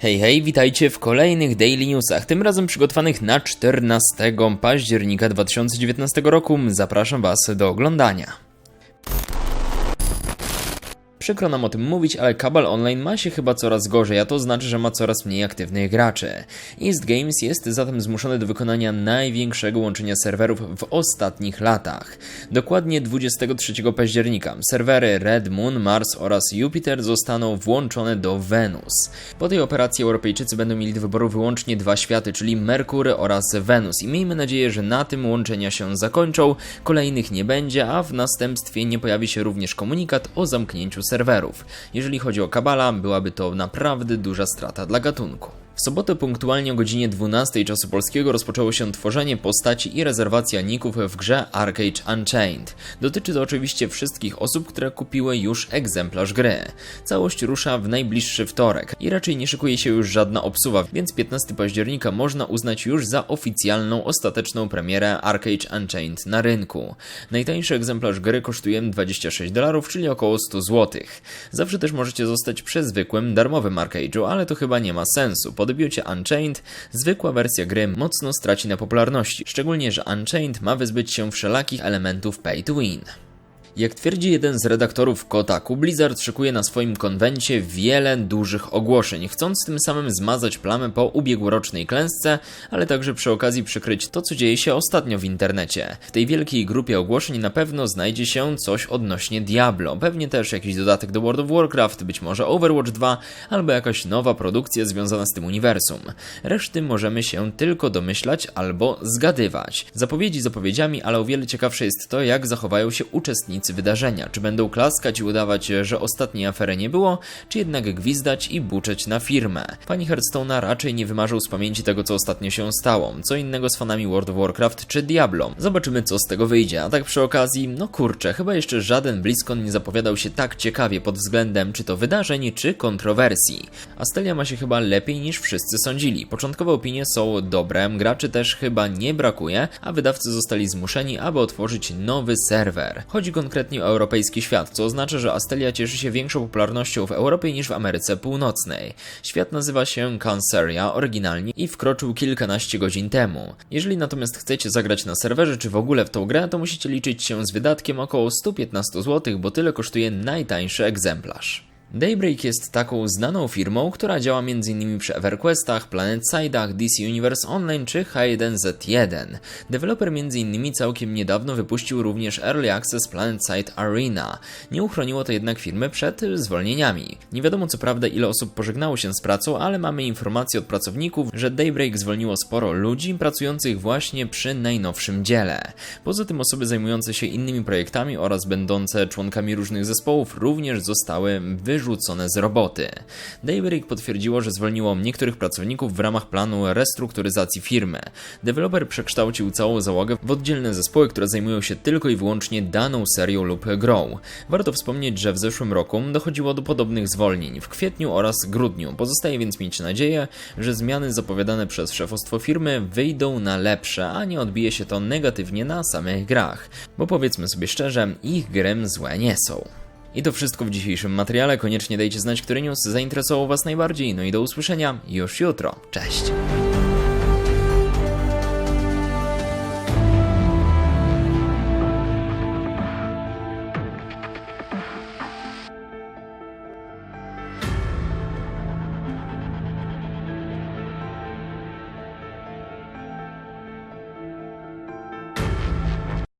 Hej, hej, witajcie w kolejnych Daily Newsach, tym razem przygotowanych na 14 października 2019 roku. Zapraszam Was do oglądania. Przykro nam o tym mówić, ale Kabal Online ma się chyba coraz gorzej, a to znaczy, że ma coraz mniej aktywnych graczy. East Games jest zatem zmuszony do wykonania największego łączenia serwerów w ostatnich latach. Dokładnie 23 października serwery Red Moon, Mars oraz Jupiter zostaną włączone do Wenus. Po tej operacji Europejczycy będą mieli do wyboru wyłącznie dwa światy, czyli Merkury oraz Wenus i miejmy nadzieję, że na tym łączenia się zakończą, kolejnych nie będzie, a w następstwie nie pojawi się również komunikat o zamknięciu serwerów serwerów. Jeżeli chodzi o Kabala, byłaby to naprawdę duża strata dla gatunku. W sobotę punktualnie o godzinie 12 czasu polskiego rozpoczęło się tworzenie postaci i rezerwacja ników w grze Arcade Unchained. Dotyczy to oczywiście wszystkich osób, które kupiły już egzemplarz gry. Całość rusza w najbliższy wtorek i raczej nie szykuje się już żadna obsuwa, więc 15 października można uznać już za oficjalną, ostateczną premierę Arcade Unchained na rynku. Najtańszy egzemplarz gry kosztuje 26 dolarów, czyli około 100 zł. Zawsze też możecie zostać przy zwykłym, darmowym arcade'u, ale to chyba nie ma sensu debiucie Unchained zwykła wersja gry mocno straci na popularności, szczególnie że Unchained ma wyzbyć się wszelakich elementów pay to win. Jak twierdzi jeden z redaktorów Kotaku, Blizzard szykuje na swoim konwencie wiele dużych ogłoszeń, chcąc tym samym zmazać plamę po ubiegłorocznej klęsce, ale także przy okazji przykryć to, co dzieje się ostatnio w internecie. W tej wielkiej grupie ogłoszeń na pewno znajdzie się coś odnośnie Diablo, pewnie też jakiś dodatek do World of Warcraft, być może Overwatch 2, albo jakaś nowa produkcja związana z tym uniwersum. Reszty możemy się tylko domyślać albo zgadywać. Zapowiedzi zapowiedziami, ale o wiele ciekawsze jest to, jak zachowają się uczestnicy wydarzenia. Czy będą klaskać i udawać, że ostatniej afery nie było, czy jednak gwizdać i buczeć na firmę. Pani Hearthstone'a raczej nie wymarzył z pamięci tego, co ostatnio się stało. Co innego z fanami World of Warcraft czy Diablo. Zobaczymy, co z tego wyjdzie. A tak przy okazji, no kurczę, chyba jeszcze żaden BlizzCon nie zapowiadał się tak ciekawie pod względem czy to wydarzeń, czy kontrowersji. Astelia ma się chyba lepiej niż wszyscy sądzili. Początkowe opinie są dobre, graczy też chyba nie brakuje, a wydawcy zostali zmuszeni, aby otworzyć nowy serwer. Chodzi konkretnie o europejski świat, co oznacza, że Astelia cieszy się większą popularnością w Europie niż w Ameryce Północnej. Świat nazywa się Canceria oryginalnie i wkroczył kilkanaście godzin temu. Jeżeli natomiast chcecie zagrać na serwerze czy w ogóle w tą grę, to musicie liczyć się z wydatkiem około 115 zł, bo tyle kosztuje najtańszy egzemplarz. Daybreak jest taką znaną firmą, która działa m.in. przy EverQuestach, PlanetSide'ach, DC Universe Online czy H1Z1. Deweloper m.in. całkiem niedawno wypuścił również Early Access PlanetSide Arena. Nie uchroniło to jednak firmy przed zwolnieniami. Nie wiadomo co prawda ile osób pożegnało się z pracą, ale mamy informacje od pracowników, że Daybreak zwolniło sporo ludzi pracujących właśnie przy najnowszym dziele. Poza tym osoby zajmujące się innymi projektami oraz będące członkami różnych zespołów również zostały wyrzucone wyrzucone z roboty. Daybreak potwierdziło, że zwolniło niektórych pracowników w ramach planu restrukturyzacji firmy. Deweloper przekształcił całą załogę w oddzielne zespoły, które zajmują się tylko i wyłącznie daną serią lub grą. Warto wspomnieć, że w zeszłym roku dochodziło do podobnych zwolnień w kwietniu oraz grudniu. Pozostaje więc mieć nadzieję, że zmiany zapowiadane przez szefostwo firmy wyjdą na lepsze, a nie odbije się to negatywnie na samych grach. Bo powiedzmy sobie szczerze, ich gry złe nie są. I to wszystko w dzisiejszym materiale. Koniecznie dajcie znać, który news zainteresował Was najbardziej. No i do usłyszenia już jutro. Cześć!